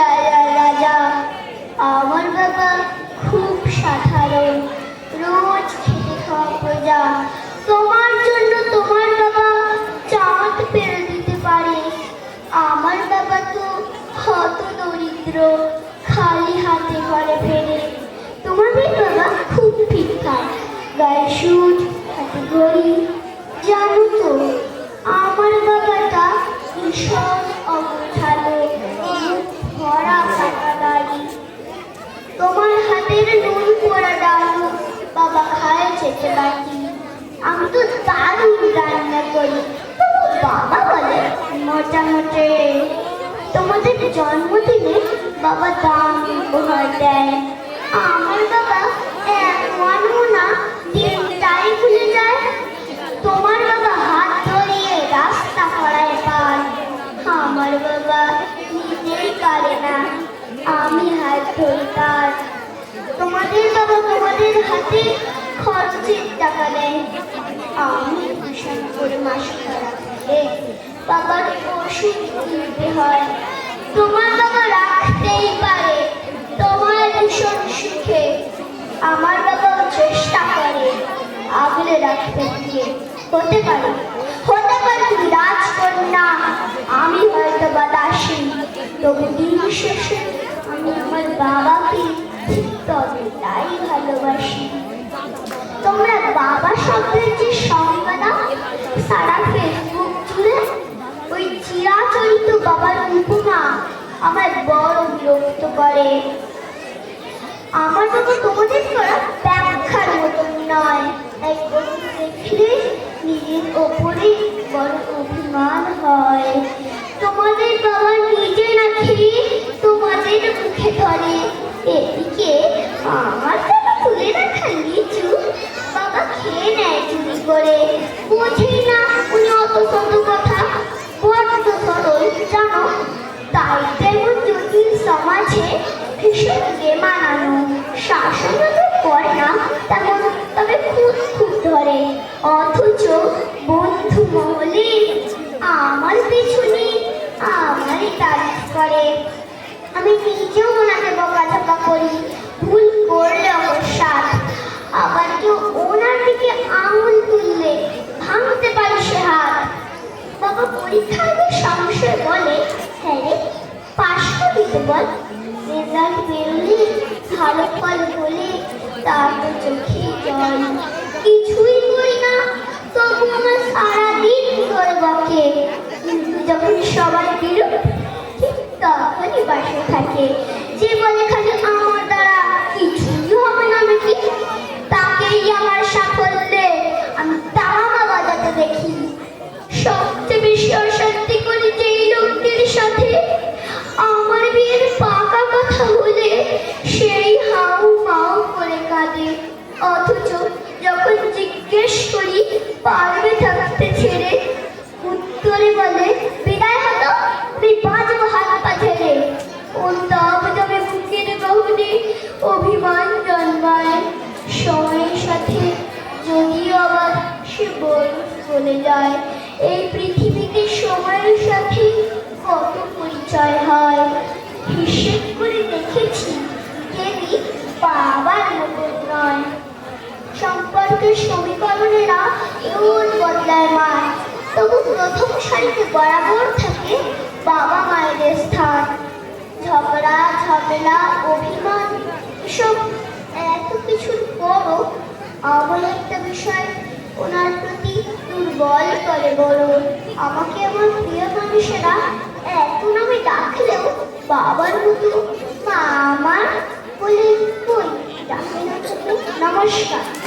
রাজা। রাজা আমার বাবা খুব সাধারণ। রোজ খেতে খাওয়া প্রজা। তোমার জন্য তোমার বাবা চাঁদ পেরে দিতে পারে। আমার বাবা তো হত দরিদ্র, খালি হাতে ঘরে ফেরে। তোমাদের বাবা খুব ভিক্ষার গায়ে করি তবু বাবা বলে মোটামুটি তোমাদের জন্মদিনে বাবা দাম উপহার দেয় আমার বাবা এমনও না দিনটাই ভুলে যায় তোমার বাবা হাত ধরিয়ে রাস্তা করায় পার আমার বাবা নিজেই পারে না আমি হাত ধরি তার তোমাদের বাবা তোমাদের হাতে খরচের টাকা দেয় আমি ভীষণ করে মাসে থেকে বাবার ওষুধ কিনতে হয় তোমার বাবা রাখতেই পারে তোমার ভীষণ সুখে আমার বাবাও চেষ্টা করে আগলে রাখতে গিয়ে হতে পারে হতে পারে তুমি রাজকন্যা আমি হয়তো বা দাসী, তবু দিন শেষে আমি আমার বাবাকে তোমরা বাবা শব্দের যে সংজ্ঞা সারা ফেসবুক জুড়ে ওই চিরাচরিত বাবার উপমা আমার বড় বিরক্ত করে। আমার বাবা তোমাদের করা ব্যাখ্যার মতন নয়। তাই কবি দেখলে নিজের ওপরে বড় অভিমান হয়। তোমাদের বাবা নিজে না খেয়ে তোমাদের মুখে ধরে? এদিকে আমার বাবা তুলে রাখা করে বোঝেই না উনি অত শত কথা? বড্ড সরল জানো? তাই তেমন জটিল সমাজে ভীষণ মানানো শাসন তো করে না, তেমন তবে খুব খুব ধরে। অথচ বন্ধু মহলে আমার পিছনে আমারই তারিফ করে আমি নিজেও ওনাকে বকাঝকা করি, ভুল করলে অবসাদ বল রেজাল্ট বেরোলে ভালো ফল হলে তার তো চোখে জল। কিছুই করি না, তবু আমার সারাদিন করে বকে কিন্তু যখন সবাই বেরো, ঠিক তখনই বাসে থাকে। যে বলে খালি আমার দ্বারা কিছুই হবে না নাকি? তাকেই আমার উত্তরে বলে, বিদায় হতো আমি বাঁচবো হাত পা ছেড়ে উত্তাপ জমে বুকের গহনে অভিমান জন্মায়। সময়ের সাথে যদিও আবার সে বরফ চলে যায়, এই পৃথিবীতে সময়ের সাথে কত পরিচয় হয়? হিসেব করে দেখেছি দেবী বাবার মতন নয়। সম্পর্কের সমীকরণেরা রোজ বদলায় মান তবু প্রথম সারিতে বরাবর থাকে বাবা মায়ের স্থান। ঝগড়া, ঝামেলা, অভিমান এসব এত কিছুর পরও আমার একটা বিষয় ওনার প্রতি দুর্বল করে বড় আমাকে আমার প্রিয় মানুষেরা এত নামে ডাকলেও বাবার মতো মা আমার বলে কই? ডাকে না নমস্কার।